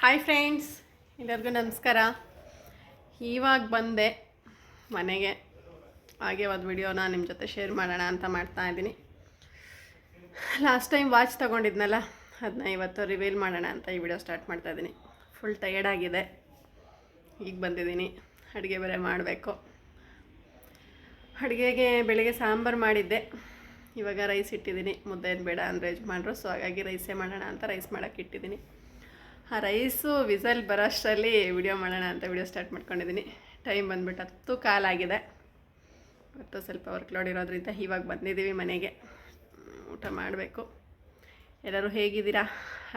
Hi friends ಎಲ್ಲರಿಗೂ ನಮಸ್ಕಾರ. ಇವಾಗ ಬಂದೆ ಮನೆಗೆ. ಹಾಗೆ ಒಂದು ವಿಡಿಯೋನ ನಿಮ್ಮ ಜೊತೆ ಶೇರ್ ಮಾಡೋಣ ಅಂತ ಮಾಡ್ತಾ ಇದ್ದೀನಿ. ಲಾಸ್ಟ್ ಟೈಮ್ ವಾಚ್ ತೊಗೊಂಡಿದ್ನಲ್ಲ ಅದನ್ನ ಇವತ್ತು ರಿವೀಲ್ ಮಾಡೋಣ ಅಂತ ಈ ವಿಡಿಯೋ ಸ್ಟಾರ್ಟ್ ಮಾಡ್ತಾ ಇದ್ದೀನಿ. ಫುಲ್ ಟಯರ್ಡ್ ಆಗಿದೆ. ಈಗ ಬಂದಿದ್ದೀನಿ. ಅಡುಗೆ ಬೇರೆ ಮಾಡಬೇಕು. ಅಡುಗೆಗೆ ಬೆಳಿಗ್ಗೆ ಸಾಂಬಾರು ಮಾಡಿದ್ದೆ. ಇವಾಗ ರೈಸ್ ಇಟ್ಟಿದ್ದೀನಿ. ಮುದ್ದೆ ಏನು ಬೇಡ ಅಂದರೆ ಯಜಮಾನ್ರು ಸೊ ಹಾಗಾಗಿ ರೈಸೇ ಮಾಡೋಣ ಅಂತ ರೈಸ್ ಮಾಡೋಕ್ಕೆ ಇಟ್ಟಿದ್ದೀನಿ. ಆ ರೈಸು ವಿಸಲ್ ಬರೋಷ್ಟರಲ್ಲಿ ವಿಡಿಯೋ ಮಾಡೋಣ ಅಂತ ವಿಡಿಯೋ ಸ್ಟಾರ್ಟ್ ಮಾಡ್ಕೊಂಡಿದ್ದೀನಿ. ಟೈಮ್ ಬಂದ್ಬಿಟ್ಟು ಹತ್ತು ಕಾಲಾಗಿದೆ ಮತ್ತು ಸ್ವಲ್ಪ ವರ್ಕ್ ಲೋಡ್ ಇರೋದ್ರಿಂದ ಇವಾಗ ಬಂದಿದ್ದೀವಿ ಮನೆಗೆ. ಊಟ ಮಾಡಬೇಕು. ಎಲ್ಲರೂ ಹೇಗಿದ್ದೀರಾ?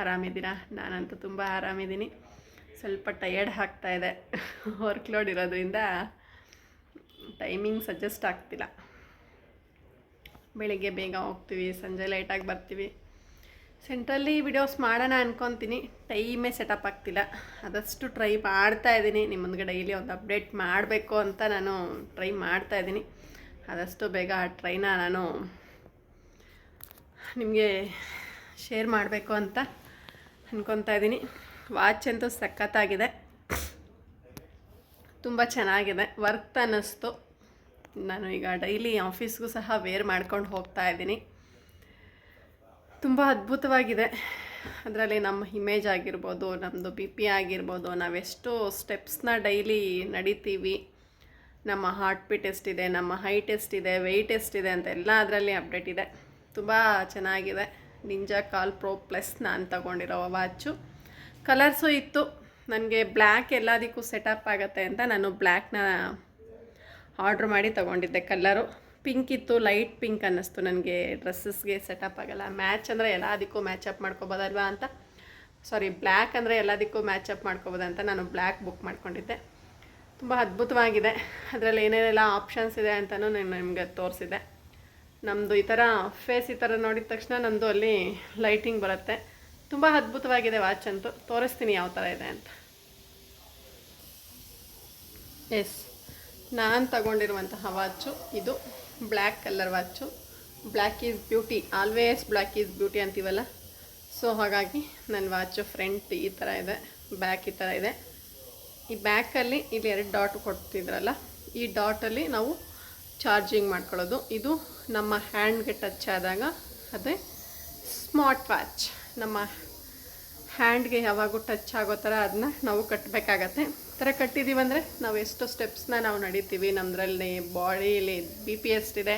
ಆರಾಮಿದ್ದೀರಾ? ನಾನಂತೂ ತುಂಬ ಆರಾಮಿದ್ದೀನಿ. ಸ್ವಲ್ಪ ಟಯರ್ಡ್ ಆಗ್ತಾಯಿದೆ ವರ್ಕ್ ಲೋಡ್ ಇರೋದ್ರಿಂದ ಟೈಮಿಂಗ್ ಸಜೆಸ್ಟ್ ಆಗ್ತಿಲ್ಲ. ಬೆಳಿಗ್ಗೆ ಬೇಗ ಹೋಗ್ತೀವಿ, ಸಂಜೆ ಲೈಟಾಗಿ ಬರ್ತೀವಿ. ಸೆಂಟ್ರಲ್ಲಿ ವಿಡಿಯೋಸ್ ಮಾಡೋಣ ಅನ್ಕೊತೀನಿ. ಟೈಮೇ ಸೆಟಪ್ ಆಗ್ತಿಲ್ಲ. ಆದಷ್ಟು ಟ್ರೈ ಮಾಡ್ತಾ ಇದ್ದೀನಿ. ನಿಮ್ಮ ಮುಂದ್ಗಡೆ ಡೈಲಿ ಒಂದು ಅಪ್ಡೇಟ್ ಮಾಡಬೇಕು ಅಂತ ನಾನು ಟ್ರೈ ಮಾಡ್ತಾ ಇದ್ದೀನಿ. ಆದಷ್ಟು ಬೇಗ ಆ ಟ್ರೈನ ನಾನು ನಿಮಗೆ ಶೇರ್ ಮಾಡಬೇಕು ಅಂತ ಅನ್ಕೊತಾ ಇದ್ದೀನಿ. ವಾಚ್ ಅಂತೂ ಸಖತ್ತಾಗಿದೆ. ತುಂಬ ಚೆನ್ನಾಗಿದೆ. ವರ್ತ್ ಅನ್ನಿಸ್ತು. ನಾನು ಈಗ ಡೈಲಿ ಆಫೀಸ್ಗೂ ಸಹ ವೇರ್ ಮಾಡ್ಕೊಂಡು ಹೋಗ್ತಾ ಇದ್ದೀನಿ. ತುಂಬ ಅದ್ಭುತವಾಗಿದೆ. ಅದರಲ್ಲಿ ನಮ್ಮ ಇಮೇಜ್ ಆಗಿರ್ಬೋದು ನಮ್ಮದು ಬಿ ಪಿ ಆಗಿರ್ಬೋದು, ನಾವೆಷ್ಟು ಸ್ಟೆಪ್ಸ್ನ ಡೈಲಿ ನಡಿತೀವಿ. ನಮ್ಮ ಹಾರ್ಟ್ ಬೀಟ್ ಎಷ್ಟಿದೆ ನಮ್ಮ ಹೈಟ್ ಎಷ್ಟಿದೆ ವೆಯ್ಟ್ ಎಷ್ಟಿದೆ ಅಂತ ಎಲ್ಲ ಅದರಲ್ಲಿ ಅಪ್ಡೇಟ್ ಇದೆ. ತುಂಬ ಚೆನ್ನಾಗಿದೆ. ನಿಂಜಾ ಕಾಲ್ ಪ್ರೋ ಪ್ಲಸ್ ನಾನು ತಗೊಂಡಿರೋ ವಾಚು. ಕಲರ್ಸು ಇತ್ತು. ನನಗೆ ಬ್ಲ್ಯಾಕ್ ಎಲ್ಲದಕ್ಕೂ ಸೆಟಪ್ ಆಗುತ್ತೆ ಅಂತ ನಾನು ಬ್ಲ್ಯಾಕ್ನ ಆರ್ಡ್ರ್ ಮಾಡಿ ತಗೊಂಡಿದ್ದೆ ಕಲ್ಲರು ಪಿಂಕ್ ಇತ್ತು, ಲೈಟ್ ಪಿಂಕ್ ಅನ್ನಿಸ್ತು ನನಗೆ. ಡ್ರೆಸ್ಸಸ್ಗೆ ಸೆಟಪ್ ಆಗಲ್ಲ. ಮ್ಯಾಚ್ ಅಂದರೆ ಎಲ್ಲದಕ್ಕೂ ಮ್ಯಾಚಪ್ ಮಾಡ್ಕೋಬೋದಲ್ವಾ ಅಂತ. ಸಾರಿ, ಬ್ಲ್ಯಾಕ್ ಅಂದರೆ ಎಲ್ಲದಕ್ಕೂ ಮ್ಯಾಚಪ್ ಮಾಡ್ಕೋಬೋದಂತ ನಾನು ಬ್ಲ್ಯಾಕ್ ಬುಕ್ ಮಾಡ್ಕೊಂಡಿದ್ದೆ. ತುಂಬ ಅದ್ಭುತವಾಗಿದೆ. ಅದರಲ್ಲಿ ಏನೇನೆಲ್ಲ ಆಪ್ಷನ್ಸ್ ಇದೆ ಅಂತಲೂ ನಾನು, ನಿಮಗೆ ತೋರಿಸಿದೆ. ನಮ್ಮದು ಈ ಥರ ಫೇಸ್ ಈ ಥರ ನೋಡಿದ ತಕ್ಷಣ ನಮ್ಮದು ಅಲ್ಲಿ ಲೈಟಿಂಗ್ ಬರುತ್ತೆ. ತುಂಬ ಅದ್ಭುತವಾಗಿದೆ ವಾಚ್ ಅಂತೂ. ತೋರಿಸ್ತೀನಿ ಯಾವ ಥರ ಇದೆ ಅಂತ. ಎಸ್ ನಾನು ತಗೊಂಡಿರುವಂತಹ ವಾಚು ಇದು. Black colour watch. Black is beauty, always black is beauty ಅಂತೀವಲ್ಲ? ಸೊ ಹಾಗಾಗಿ ನನ್ನ ವಾಚು ಫ್ರಂಟ್ ಈ ಥರ ಇದೆ, ಬ್ಯಾಕ್ ಈ ಥರ ಇದೆ. ಈ ಬ್ಯಾಕಲ್ಲಿ ಇಲ್ಲಿ ಎರಡು ಡಾಟ್ ಕೊಡ್ತಿದ್ರಲ್ಲ, ಈ ಡಾಟಲ್ಲಿ ನಾವು ಚಾರ್ಜಿಂಗ್ ಮಾಡ್ಕೊಳ್ಳೋದು. ಇದು ನಮ್ಮ ಹ್ಯಾಂಡ್ಗೆ ಟಚ್ ಆದಾಗ ಅದೇ ಸ್ಮಾರ್ಟ್ ವಾಚ್. ನಮ್ಮ ಹ್ಯಾಂಡ್ಗೆ ಯಾವಾಗೂ ಟಚ್ ಆಗೋ ಥರ ಅದನ್ನ ನಾವು ಕಟ್ಟಬೇಕಾಗತ್ತೆ. ಥರ ಕಟ್ಟಿದ್ದೀವಂದರೆ ನಾವು ಎಷ್ಟು ಸ್ಟೆಪ್ಸ್ನ ನಾವು ನಡೀತೀವಿ. ನಮ್ಮದ್ರಲ್ಲಿ ಬಾಡಿಲಿ ಬಿ ಪಿ ಎಷ್ಟಿದೆ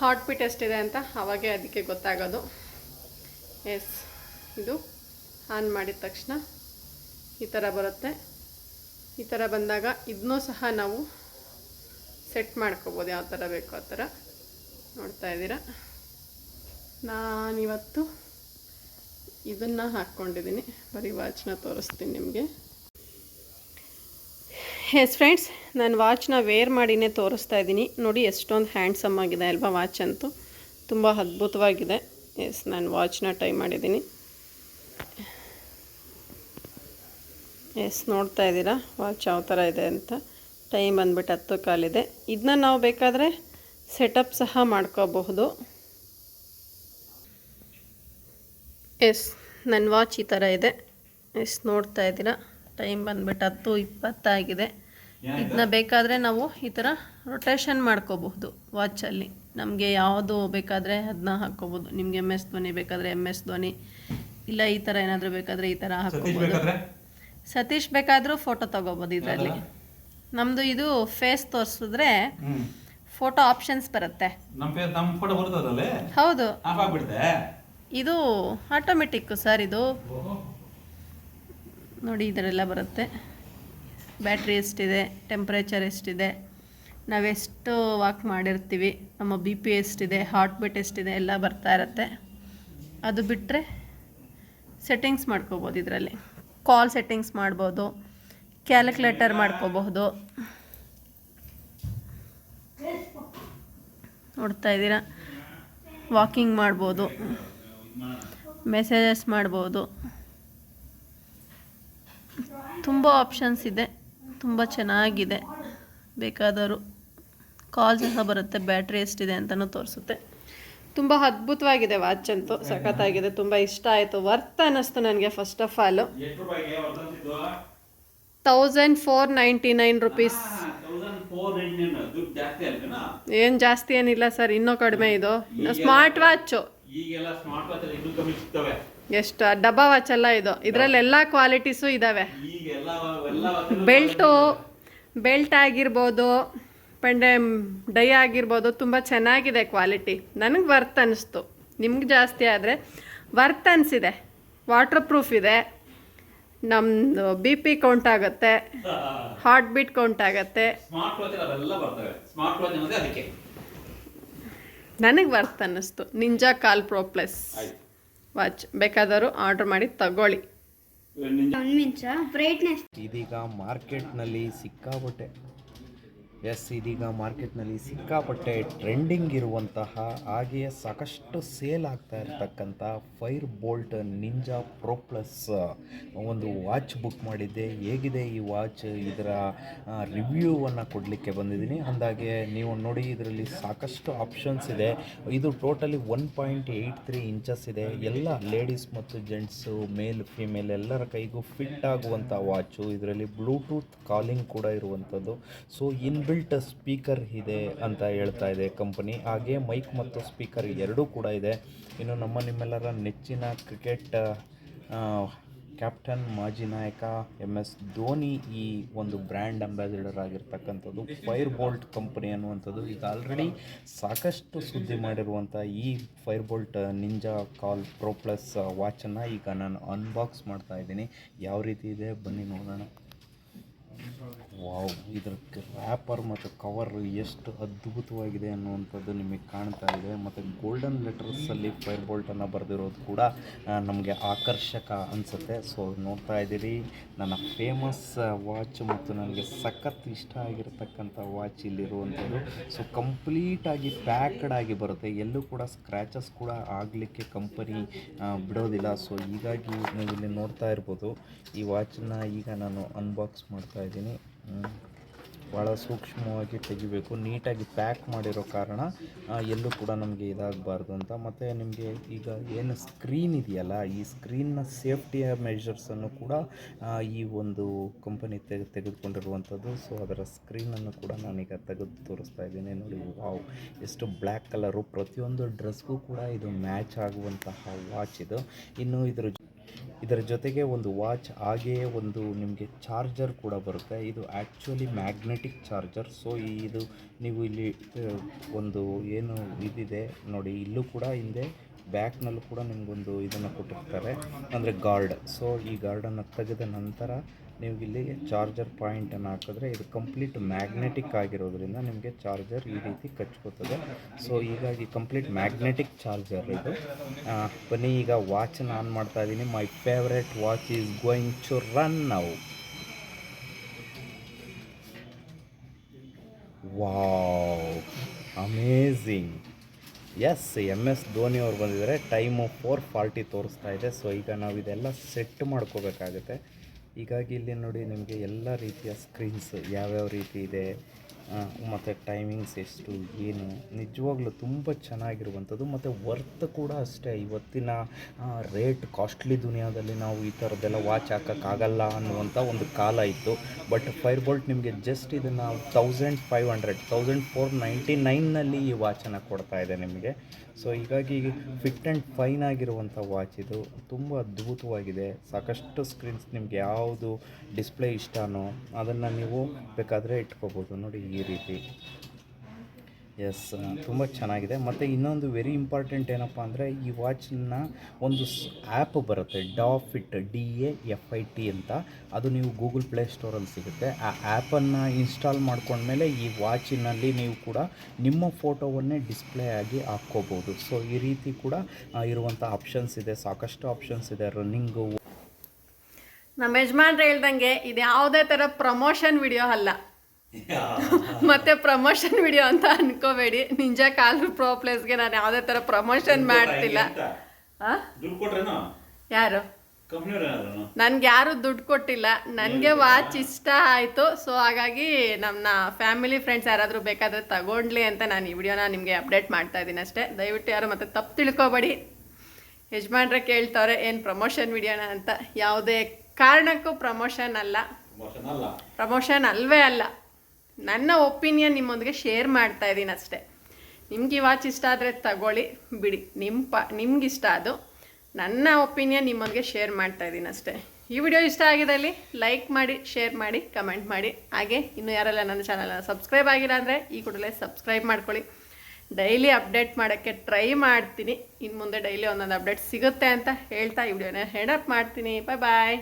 ಹಾರ್ಟ್ ಬೀಟ್ ಎಷ್ಟಿದೆ ಅಂತ ಅವಾಗೆ ಅದಕ್ಕೆ ಗೊತ್ತಾಗೋದು. ಎಸ್ ಇದು ಆನ್ ಮಾಡಿದ ತಕ್ಷಣ ಈ ಥರ ಬರುತ್ತೆ. ಈ ಥರ ಬಂದಾಗ ಇದನ್ನೂ ಸಹ ನಾವು ಸೆಟ್ ಮಾಡ್ಕೋಬೋದು. ಯಾವ ಥರ ಬೇಕೋ ಆ ಥರ ನೋಡ್ತಾ ಇದ್ದೀರಾ. ನಾನಿವತ್ತು ಇದನ್ನು ಹಾಕ್ಕೊಂಡಿದ್ದೀನಿ. ಬರೀ ವಾಚ್ನ ತೋರಿಸ್ತೀನಿ ನಿಮಗೆ. ಎಸ್ ಫ್ರೆಂಡ್ಸ್ ನಾನು ವಾಚ್ನ ವೇರ್ ಮಾಡಿನೇ ತೋರಿಸ್ತಾ ಇದ್ದೀನಿ. ನೋಡಿ, ಎಷ್ಟೊಂದು ಹ್ಯಾಂಡ್ಸಮ್ ಆಗಿದೆ ಅಲ್ವಾ ವಾಚ್ ಅಂತೂ. ತುಂಬ ಅದ್ಭುತವಾಗಿದೆ. ಎಸ್ ನಾನು ವಾಚ್ನ ಟೈ ಮಾಡಿದ್ದೀನಿ. ಎಸ್ ನೋಡ್ತಾ ಇದ್ದೀರಾ? ವಾಚ್ ಯಾವ ಥರ ಇದೆ ಅಂತ. ಟೈಮ್ ಬಂದ್ಬಿಟ್ಟು ಹತ್ತು ಕಾಲಿದೆ. ಇದನ್ನ ನಾವು ಬೇಕಾದರೆ ಸೆಟಪ್ ಸಹ ಮಾಡ್ಕೋಬಹುದು. ಎಸ್ ನನ್ನ ವಾಚ್ ಈ ಥರ ಇದೆ. ಎಸ್ ನೋಡ್ತಾ ಇದ್ದೀರಾ? ಟೈಮ್ ಬಂದ್ಬಿಟ್ಟು ಹತ್ತು ಇಪ್ಪತ್ತಾಗಿದೆ. ಇದನ್ನ ಬೇಕಾದರೆ ನಾವು ಈ ಥರ ರೊಟೇಷನ್ ಮಾಡ್ಕೋಬಹುದು ವಾಚಲ್ಲಿ ನಮಗೆ ಯಾವುದು ಬೇಕಾದರೆ ಅದನ್ನ ಹಾಕ್ಕೋಬೋದು ನಿಮಗೆ ಎಂ ಎಸ್ ಧ್ವನಿ ಬೇಕಾದರೆ ಎಂ ಎಸ್ ಧ್ವನಿ ಇಲ್ಲ ಈ ಥರ ಏನಾದರೂ ಬೇಕಾದರೆ ಈ ಥರ ಹಾಕ್ಕೋಬೋದು ಸತೀಶ್ ಬೇಕಾದರೂ ಫೋಟೋ ತಗೋಬೋದು ಇದರಲ್ಲಿ. ನಮ್ಮದು ಇದು ಫೇಸ್ ತೋರಿಸಿದ್ರೆ ಫೋಟೋ ಆಪ್ಷನ್ಸ್ ಬರುತ್ತೆ. ಹೌದು. ಇದು ಆಟೋಮೆಟಿಕ್ಕು ಸರ್ ಇದು. ನೋಡಿ ಇದರೆಲ್ಲ ಬರುತ್ತೆ. ಬ್ಯಾಟ್ರಿ ಎಷ್ಟಿದೆ, ಟೆಂಪ್ರೇಚರ್ ಎಷ್ಟಿದೆ, ನಾವೆಷ್ಟು ವಾಕ್ ಮಾಡಿರ್ತೀವಿ, ನಮ್ಮ ಬಿ ಪಿ ಎಷ್ಟಿದೆ, ಹಾರ್ಟ್ ಬೀಟ್ ಎಷ್ಟಿದೆ, ಎಲ್ಲ ಬರ್ತಾ ಇರುತ್ತೆ. ಅದು ಬಿಟ್ಟರೆ ಸೆಟ್ಟಿಂಗ್ಸ್ ಮಾಡ್ಕೋಬೋದು ಇದರಲ್ಲಿ. ಕಾಲ್ ಸೆಟ್ಟಿಂಗ್ಸ್ ಮಾಡ್ಬೋದು, ಕ್ಯಾಲ್ಕುಲೇಟರ್ ಮಾಡ್ಕೋಬಹುದು. ನೋಡ್ತಾ ಇದ್ದೀರಾ? ವಾಕಿಂಗ್ ಮಾಡ್ಬೋದು, ಮೆಸೇಜಸ್ ಮಾಡ್ಬೋದು. ತುಂಬ ಆಪ್ಷನ್ಸ್ ಇದೆ. ತುಂಬ ಚೆನ್ನಾಗಿದೆ. ಬೇಕಾದವರು ಕಾಲ್ ಸಹ ಬರುತ್ತೆ ಬ್ಯಾಟ್ರಿ ಎಷ್ಟಿದೆ ಅಂತಲೂ ತೋರಿಸುತ್ತೆ. ತುಂಬ ಅದ್ಭುತವಾಗಿದೆ ವಾಚ್ ಅಂತೂ ಸಖತ್ತಾಗಿದೆ ತುಂಬ ಇಷ್ಟ ಆಯಿತು. ವರ್ತ್ ಅನ್ನಿಸ್ತು ನನಗೆ first of all thousand four ninety nine rupees ಏನು ಜಾಸ್ತಿ ಏನಿಲ್ಲ ಸರ್ ಇನ್ನೂ ಕಡಿಮೆ ಇದು. Smart watch. ಎಷ್ಟು ಡಬ್ಬಾ ವಾಚ್ ಎಲ್ಲ ಇದು. ಇದರಲ್ಲಿ ಎಲ್ಲಾ ಕ್ವಾಲಿಟೀಸು ಇದ್ದಾವೆ ಬೆಲ್ಟು ಬೆಲ್ಟ್ ಆಗಿರ್ಬೋದು ಪಂಡೆ ಡೈ ಆಗಿರ್ಬೋದು ತುಂಬ ಚೆನ್ನಾಗಿದೆ ಕ್ವಾಲಿಟಿ. ನನಗೆ ವರ್ತ್ ಅನ್ನಿಸ್ತು ನಿಮ್ಗೆ ಜಾಸ್ತಿ ಆದರೆ ವರ್ತ್ ಅನಿಸಿದೆ. ವಾಟರ್ ಪ್ರೂಫ್ ಇದೆ. ನಮ್ಮದು ಬಿ ಪಿ ಕೌಂಟ್ ಆಗುತ್ತೆ. ಹಾರ್ಟ್ ಬೀಟ್ ಕೌಂಟ್ ಆಗುತ್ತೆ. ನನಗೆ ವರ್ತ್ ಅನ್ನಿಸ್ತು Ninja Call Pro Plus watch ಬೇಕಾದವರು ಆರ್ಡ್ರ್ ಮಾಡಿ ತಗೊಳ್ಳಿ. ಇದೀಗ ಮಾರ್ಕೆಟ್ನಲ್ಲಿ ಸಿಕ್ಕಾಪಟ್ಟೆ ಎಸ್ ಇದೀಗ ಮಾರ್ಕೆಟ್ನಲ್ಲಿ ಸಿಕ್ಕಾಪಟ್ಟೆ ಟ್ರೆಂಡಿಂಗ್ ಇರುವಂತಹ ಹಾಗೆಯೇ ಸಾಕಷ್ಟು ಸೇಲ್ ಆಗ್ತಾ ಇರತಕ್ಕಂಥ Fire Boltt Ninja Pro Plus ಒಂದು ವಾಚ್ ಬುಕ್ ಮಾಡಿದ್ದೆ. ಹೇಗಿದೆ ಈ ವಾಚ್? ಇದರ ರಿವ್ಯೂವನ್ನು ಕೊಡಲಿಕ್ಕೆ ಬಂದಿದ್ದೀನಿ. ಅಂದಾಗೆ ನೀವು ನೋಡಿ ಇದರಲ್ಲಿ ಸಾಕಷ್ಟು ಆಪ್ಷನ್ಸ್ ಇದೆ. ಇದು totally one point eight three inches ಇದೆ. ಎಲ್ಲ ಲೇಡೀಸ್ ಮತ್ತು ಜೆಂಟ್ಸು, ಮೇಲ್, ಫಿಮೇಲ್ ಎಲ್ಲರ ಕೈಗೂ ಫಿಟ್ ಆಗುವಂಥ ವಾಚು. ಇದರಲ್ಲಿ ಬ್ಲೂಟೂತ್ ಕಾಲಿಂಗ್ ಕೂಡ ಇರುವಂಥದ್ದು. ಸೊ ಇನ್ಬಿಲ್ಟ್ ಸ್ಪೀಕರ್ ಇದೆ ಅಂತ ಹೇಳ್ತಾ ಇದೆ ಕಂಪನಿ. ಹಾಗೆ ಮೈಕ್ ಮತ್ತು ಸ್ಪೀಕರ್ ಎರಡೂ ಕೂಡ ಇದೆ. ಇನ್ನು ನಮ್ಮ ನಿಮ್ಮೆಲ್ಲರ ನೆಚ್ಚಿನ ಕ್ರಿಕೆಟ್ ಕ್ಯಾಪ್ಟನ್, ಮಾಜಿ ನಾಯಕ ಎಂ ಎಸ್ ಧೋನಿ ಈ ಒಂದು ಬ್ರ್ಯಾಂಡ್ ಅಂಬಾಸಿಡರ್ ಆಗಿರ್ತಕ್ಕಂಥದ್ದು ಫೈರ್ ಬೋಲ್ಟ್ ಕಂಪನಿ ಅನ್ನುವಂಥದ್ದು. ಈಗ ಆಲ್ರೆಡಿ ಸಾಕಷ್ಟು ಸುದ್ದಿ ಮಾಡಿರುವಂಥ ಈ Fire Boltt Ninja Call Pro Plus ವಾಚನ್ನು ಈಗ ನಾನು ಅನ್ಬಾಕ್ಸ್ ಮಾಡ್ತಾ ಇದ್ದೀನಿ. ಯಾವ ರೀತಿ ಇದೆ? ಬನ್ನಿ ನೋಡೋಣ. ವಾವ್ ಇದರ ರ್ಯಾಪರ್ ಮತ್ತು ಕವರ್ ಎಷ್ಟು ಅದ್ಭುತವಾಗಿದೆ ಅನ್ನುವಂಥದ್ದು ನಿಮಗೆ ಕಾಣ್ತಾ ಇದೆ. ಮತ್ತು ಗೋಲ್ಡನ್ ಲೆಟರ್ಸಲ್ಲಿ ಫೈರ್ ಬೋಲ್ಟನ್ನು ಬರೆದಿರೋದು ಕೂಡ ನಮಗೆ ಆಕರ್ಷಕ ಅನಿಸುತ್ತೆ. ಸೊ ನೋಡ್ತಾ ಇದ್ದೀರಿ, ನನ್ನ ಫೇಮಸ್ ವಾಚ್ ಮತ್ತು ನನಗೆ ಸಖತ್ ಇಷ್ಟ ಆಗಿರತಕ್ಕಂಥ ವಾಚ್ ಇಲ್ಲಿರುವಂಥದ್ದು. ಸೊ ಕಂಪ್ಲೀಟಾಗಿ ಪ್ಯಾಕ್ಡ್ ಆಗಿ ಬರುತ್ತೆ. ಎಲ್ಲೂ ಕೂಡ ಸ್ಕ್ರ್ಯಾಚಸ್ ಕೂಡ ಆಗಲಿಕ್ಕೆ ಕಂಪನಿ ಬಿಡೋದಿಲ್ಲ. ಸೊ ಹೀಗಾಗಿ ನೀವು ಇಲ್ಲಿ ನೋಡ್ತಾ ಇರ್ಬೋದು. ಈ ವಾಚನ್ನ ಈಗ ನಾನು ಅನ್ಬಾಕ್ಸ್ ಮಾಡ್ತಾ ಇದ್ದೀನಿ. ಭಾಳ ಸೂಕ್ಷ್ಮವಾಗಿ ತೆಗಿಬೇಕು, ನೀಟಾಗಿ ಪ್ಯಾಕ್ ಮಾಡಿರೋ ಕಾರಣ ಎಲ್ಲೂ ಕೂಡ ನಮಗೆ ಇದಾಗಬಾರ್ದು ಅಂತ. ಮತ್ತು ನಿಮಗೆ ಈಗ ಏನು ಸ್ಕ್ರೀನ್ ಇದೆಯಲ್ಲ, ಈ ಸ್ಕ್ರೀನ್ನ ಸೇಫ್ಟಿಯ ಮೆಷರ್ಸನ್ನು ಕೂಡ ಈ ಒಂದು ಕಂಪನಿ ತೆಗೆ, ತೆಗೆದುಕೊಂಡಿರುವಂಥದ್ದು. ಸೊ ಅದರ ಸ್ಕ್ರೀನನ್ನು ಕೂಡ ನಾನೀಗ ತೆಗೆದು ತೋರಿಸ್ತಾ ಇದ್ದೀನಿ. ನೋಡಿ ವಾವ್ ಎಷ್ಟು ಬ್ಲ್ಯಾಕ್ ಕಲರು ಪ್ರತಿಯೊಂದು ಡ್ರೆಸ್ಗೂ ಕೂಡ ಇದು ಮ್ಯಾಚ್ ಆಗುವಂತಹ ವಾಚ್ ಇದು. ಇನ್ನು ಇದರ ಇದರ ಜೊತೆಗೆ ಒಂದು ವಾಚ್, ಹಾಗೆಯೇ ಒಂದು ನಿಮಗೆ ಚಾರ್ಜರ್ ಕೂಡ ಬರುತ್ತೆ. ಇದು ಆ್ಯಕ್ಚುಲಿ ಮ್ಯಾಗ್ನೆಟಿಕ್ ಚಾರ್ಜರ್ ಸೊ ಇದು ನೀವು ಇಲ್ಲಿ ಒಂದು ಏನು ಇದಿದೆ ನೋಡಿ, ಇಲ್ಲೂ ಕೂಡ ಹಿಂದೆ ಬ್ಯಾಕ್ನಲ್ಲೂ ಕೂಡ ನಿಮಗೊಂದು ಇದನ್ನು ಕೊಟ್ಟಿರ್ತಾರೆ. ಅಂದರೆ ಗಾರ್ಡ್. ಸೊ ಈ ಗಾರ್ಡನ್ನು ತೆಗೆದ ನಂತರ ನೀವು ಇಲ್ಲಿ ಚಾರ್ಜರ್ ಪಾಯಿಂಟನ್ನು ಹಾಕಿದ್ರೆ ಇದು ಕಂಪ್ಲೀಟ್ ಮ್ಯಾಗ್ನೆಟಿಕ್ ಆಗಿರೋದ್ರಿಂದ ನಿಮಗೆ ಚಾರ್ಜರ್ ಈ ರೀತಿ ಕಚ್ಕೋತದೆ. ಸೊ ಹೀಗಾಗಿ ಕಂಪ್ಲೀಟ್ ಮ್ಯಾಗ್ನೆಟಿಕ್ ಚಾರ್ಜರ್ ಇದು. ಬನ್ನಿ, ಈಗ ವಾಚನ್ನು ಆನ್ ಮಾಡ್ತಾ ಇದ್ದೀನಿ. My favourite watch is going to run ನಾವು wow amazing S M S Dhoni ಅವ್ರು ಬಂದಿದ್ದಾರೆ. ಟೈಮು ಫೋರ್ ಫಾರ್ಟಿ ತೋರಿಸ್ತಾ ಇದೆ. ಸೊ ಈಗ ನಾವು ಇದೆಲ್ಲ ಸೆಟ್ ಮಾಡ್ಕೋಬೇಕಾಗುತ್ತೆ. ಹೀಗಾಗಿ ಇಲ್ಲಿ ನೋಡಿ ನಿಮಗೆ ಎಲ್ಲ ರೀತಿಯ ಸ್ಕ್ರೀನ್ಸ್ ಯಾವ್ಯಾವ ರೀತಿ ಇದೆ ಮತ್ತು ಟೈಮಿಂಗ್ಸ್ ಎಷ್ಟು, ಏನು, ನಿಜವಾಗ್ಲೂ ತುಂಬ ಚೆನ್ನಾಗಿರುವಂಥದ್ದು. ಮತ್ತು ವರ್ತ್ ಕೂಡ ಅಷ್ಟೇ. ಇವತ್ತಿನ ರೇಟ್ ಕಾಸ್ಟ್ಲಿ ದುನಿಯಾದಲ್ಲಿ ನಾವು ಈ ಥರದ್ದೆಲ್ಲ ವಾಚ್ ಹಾಕೋಕ್ಕಾಗಲ್ಲ ಅನ್ನುವಂಥ ಒಂದು ಕಾಲ ಇತ್ತು. ಬಟ್ ಫೈರ್ ಬೋಲ್ಟ್ ನಿಮಗೆ ಜಸ್ಟ್ ಇದನ್ನು thousand five hundred thousand four ninety ನೈನ್ನಲ್ಲಿ ಈ ವಾಚನ್ನು ಕೊಡ್ತಾ ಇದೆ ನಿಮಗೆ. ಸೊ ಹೀಗಾಗಿ ಫಿಟ್ ಆ್ಯಂಡ್ ಫೈನ್ ಆಗಿರುವಂಥ ವಾಚ್ ಇದು ತುಂಬ ಅದ್ಭುತವಾಗಿದೆ. ಸಾಕಷ್ಟು ಸ್ಕ್ರೀನ್ಸ್ ನಿಮಗೆ ಯಾವುದು ಡಿಸ್ಪ್ಲೇ ಇಷ್ಟನೋ ಅದನ್ನು ನೀವು ಬೇಕಾದರೆ ಇಟ್ಕೋಬೋದು. ನೋಡಿ ಈ ರೀತಿ ಎಸ್ ತುಂಬ ಚೆನ್ನಾಗಿದೆ. ಮತ್ತು ಇನ್ನೊಂದು ವೆರಿ ಇಂಪಾರ್ಟೆಂಟ್ ಏನಪ್ಪ ಅಂದರೆ ಈ ವಾಚನ್ನ ಒಂದು ಆ್ಯಪ್ ಬರುತ್ತೆ. Da fit D A F I T ಅಂತ. ಅದು ನೀವು ಗೂಗಲ್ ಪ್ಲೇ ಸ್ಟೋರಲ್ಲಿ ಸಿಗುತ್ತೆ. ಆ ಆ್ಯಪನ್ನು ಇನ್ಸ್ಟಾಲ್ ಮಾಡ್ಕೊಂಡ್ಮೇಲೆ ಈ ವಾಚಿನಲ್ಲಿ ನೀವು ಕೂಡ ನಿಮ್ಮ ಫೋಟೋವನ್ನೇ ಡಿಸ್ಪ್ಲೇ ಆಗಿ ಹಾಕ್ಕೋಬೋದು. ಸೊ ಈ ರೀತಿ ಕೂಡ ಇರುವಂಥ ಆಪ್ಷನ್ಸ್ ಇದೆ. ಸಾಕಷ್ಟು ಆಪ್ಷನ್ಸ್ ಇದೆ. ರನ್ನಿಂಗು ನಮ್ಮ ಯಜಮಾನ್ರು ಹೇಳ್ದಂಗೆ ಇದು ಯಾವುದೇ ಥರ ಪ್ರಮೋಷನ್ ವಿಡಿಯೋ ಅಲ್ಲ. ಮತ್ತೆ ಪ್ರಮೋಷನ್ ವಿಡಿಯೋ ಅಂತ ಅನ್ಕೋಬೇಡಿ. ನಿಂಜ ಕಾಲ್ ಪ್ರೋ ಪ್ಲೇಸ್ಗೆ ನಾನು ಯಾವುದೇ ಥರ ಪ್ರಮೋಷನ್ ಮಾಡ್ತಿಲ್ಲ. ಯಾರು? ನನ್ಗೆ ಯಾರು ದುಡ್ಡು ಕೊಟ್ಟಿಲ್ಲ. ನನಗೆ ವಾಚ್ ಇಷ್ಟ ಆಯಿತು. ಸೊ ಹಾಗಾಗಿ ನಮ್ಮ ಫ್ಯಾಮಿಲಿ ಫ್ರೆಂಡ್ಸ್ ಯಾರಾದರೂ ಬೇಕಾದರೆ ತಗೊಂಡ್ಲಿ ಅಂತ ನಾನು ಈ ವಿಡಿಯೋನ ನಿಮಗೆ ಅಪ್ಡೇಟ್ ಮಾಡ್ತಾ ಇದ್ದೀನಿ ಅಷ್ಟೇ. ದಯವಿಟ್ಟು ಯಾರು ಮತ್ತೆ ತಪ್ಪು ತಿಳ್ಕೊಬೇಡಿ. ಯಜಮಾನ್ರೆ ಕೇಳ್ತವ್ರೆ ಏನು ಪ್ರಮೋಷನ್ ವಿಡಿಯೋನ ಅಂತ? ಯಾವುದೇ ಕಾರಣಕ್ಕೂ ಪ್ರಮೋಷನ್ ಅಲ್ಲ. ಪ್ರಮೋಷನ್ ಅಲ್ಲ. ಪ್ರಮೋಷನ್ ಅಲ್ವೇ ಅಲ್ಲ. ನನ್ನ ಒಪಿನಿಯನ್ ನಿಮ್ಮೊಂದಿಗೆ ಶೇರ್ ಮಾಡ್ತಾ ಇದ್ದೀನಿ ಅಷ್ಟೇ. ನಿಮ್ಗೆ ಈ ವಾಚ್ ಇಷ್ಟ ಆದರೆ ತಗೊಳ್ಳಿ, ಬಿಡಿ. ನಿಮ್ಮ ಪ, ನಿಮ್ಗೆ ಇಷ್ಟ ಅದು. ನನ್ನ ಒಪಿನಿಯನ್ ನಿಮ್ಮೊಂದಿಗೆ ಶೇರ್ ಮಾಡ್ತಾ ಇದ್ದೀನಿ ಅಷ್ಟೇ. ಈ ವಿಡಿಯೋ ಇಷ್ಟ ಆಗಿದಲ್ಲಿ ಲೈಕ್ ಮಾಡಿ, ಶೇರ್ ಮಾಡಿ, ಕಮೆಂಟ್ ಮಾಡಿ. ಹಾಗೆ, ಇನ್ನು ಯಾರೆಲ್ಲ ನನ್ನ ಚಾನಲ್ನ ಸಬ್ಸ್ಕ್ರೈಬ್ ಆಗಿಲ್ಲ ಅಂದರೆ, ಈ ಕೂಡಲೇ ಸಬ್ಸ್ಕ್ರೈಬ್ ಮಾಡ್ಕೊಳ್ಳಿ. ಡೈಲಿ ಅಪ್ಡೇಟ್ ಮಾಡೋಕ್ಕೆ ಟ್ರೈ ಮಾಡ್ತೀನಿ. ಇನ್ನು ಮುಂದೆ ಡೈಲಿ ಒಂದೊಂದು ಅಪ್ಡೇಟ್ ಸಿಗುತ್ತೆ ಅಂತ ಹೇಳ್ತಾ ಈ ವಿಡಿಯೋನ ಹೆಡಪ್ ಮಾಡ್ತೀನಿ. ಬಾಯ್ ಬಾಯ್